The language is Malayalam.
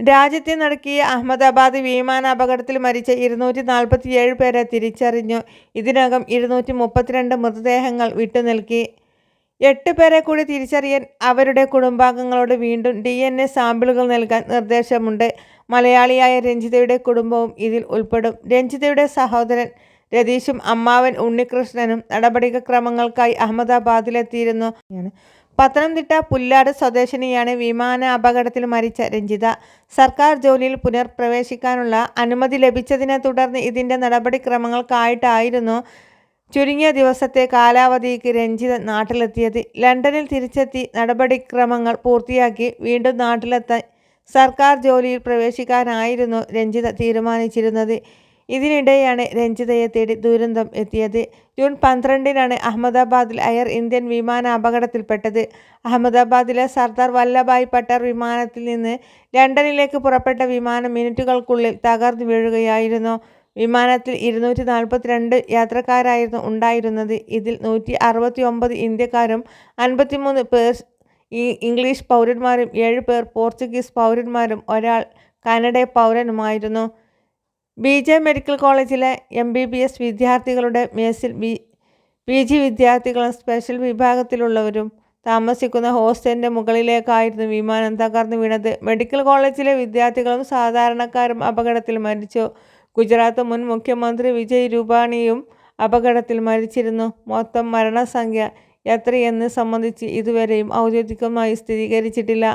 രാജ്യത്തെ നടക്കിയ അഹമ്മദാബാദ് വിമാനാപകടത്തിൽ മരിച്ച ഇരുന്നൂറ്റി നാൽപ്പത്തിയേഴ് പേരെ തിരിച്ചറിഞ്ഞു. ഇതിനകം ഇരുന്നൂറ്റി മുപ്പത്തിരണ്ട് മൃതദേഹങ്ങൾ വിട്ടുനൽകി എട്ട് പേരെ കൂടി തിരിച്ചറിയാൻ അവരുടെ കുടുംബാംഗങ്ങളോട് വീണ്ടും ഡി എൻ എ സാമ്പിളുകൾ നൽകാൻ നിർദ്ദേശമുണ്ട്. മലയാളിയായ രഞ്ജിതയുടെ കുടുംബവും ഇതിൽ ഉൾപ്പെടും. രഞ്ജിതയുടെ സഹോദരൻ രതീഷും അമ്മാവൻ ഉണ്ണികൃഷ്ണനും നടപടിക്രമങ്ങൾക്കായി അഹമ്മദാബാദിലെത്തിയിരുന്നു. പത്തനംതിട്ട പുല്ലാട് സ്വദേശിനിയാണ് വിമാന അപകടത്തിൽ മരിച്ച രഞ്ജിത. സർക്കാർ ജോലിയിൽ പുനർപ്രവേശിക്കാനുള്ള അനുമതി ലഭിച്ചതിനെ തുടർന്ന് ഇതിന്റെ നടപടിക്രമങ്ങൾക്കായിട്ടായിരുന്നു ചുരുങ്ങിയ ദിവസത്തെ കാലാവധിക്ക് രഞ്ജിത നാട്ടിലെത്തിയത്. ലണ്ടനിൽ തിരിച്ചെത്തി നടപടിക്രമങ്ങൾ പൂർത്തിയാക്കി വീണ്ടും നാട്ടിലെത്താൻ സർക്കാർ ജോലിയിൽ പ്രവേശിക്കാനായിരുന്നു രഞ്ജിത തീരുമാനിച്ചിരുന്നത്. ഇതിനിടെയാണ് രഞ്ജിതയെ തേടി ദുരന്തം എത്തിയത്. ജൂൺ പന്ത്രണ്ടിനാണ് അഹമ്മദാബാദിൽ എയർ ഇന്ത്യൻ വിമാന അപകടത്തിൽപ്പെട്ടത്. അഹമ്മദാബാദിലെ സർദാർ വല്ലഭായ് പട്ടേൽ വിമാനത്തിൽ നിന്ന് ലണ്ടനിലേക്ക് പുറപ്പെട്ട വിമാനം മിനിറ്റുകൾക്കുള്ളിൽ തകർന്നു വീഴുകയായിരുന്നു. വിമാനത്തിൽ ഇരുന്നൂറ്റി നാൽപ്പത്തിരണ്ട് യാത്രക്കാരായിരുന്നു ഉണ്ടായിരുന്നത്. ഇതിൽ നൂറ്റി അറുപത്തി ഒമ്പത് ഇന്ത്യക്കാരും അൻപത്തിമൂന്ന് പേർ ഇംഗ്ലീഷ് പൗരന്മാരും ഏഴ് പേർ പോർച്ചുഗീസ് പൗരന്മാരും ഒരാൾ കാനഡ പൗരനുമായിരുന്നു. ബി ജെ മെഡിക്കൽ കോളേജിലെ എം ബി ബി എസ് വിദ്യാർത്ഥികളുടെ മേസിൽ ബി പി ജി വിദ്യാർത്ഥികളും സ്പെഷ്യൽ വിഭാഗത്തിലുള്ളവരും താമസിക്കുന്ന ഹോസ്റ്റലിന്റെ മുകളിലേക്കായിരുന്നു വിമാനം തകർന്നു വീണത്. മെഡിക്കൽ കോളേജിലെ വിദ്യാർത്ഥികളും സാധാരണക്കാരും അപകടത്തിൽ മരിച്ചു. ഗുജറാത്ത് മുൻ മുഖ്യമന്ത്രി വിജയ് രൂപാണിയും അപകടത്തിൽ മരിച്ചിരുന്നു. മൊത്തം മരണസംഖ്യ എത്രയെന്ന് സംബന്ധിച്ച് ഇതുവരെയും ഔദ്യോഗികമായി സ്ഥിരീകരിച്ചിട്ടില്ല.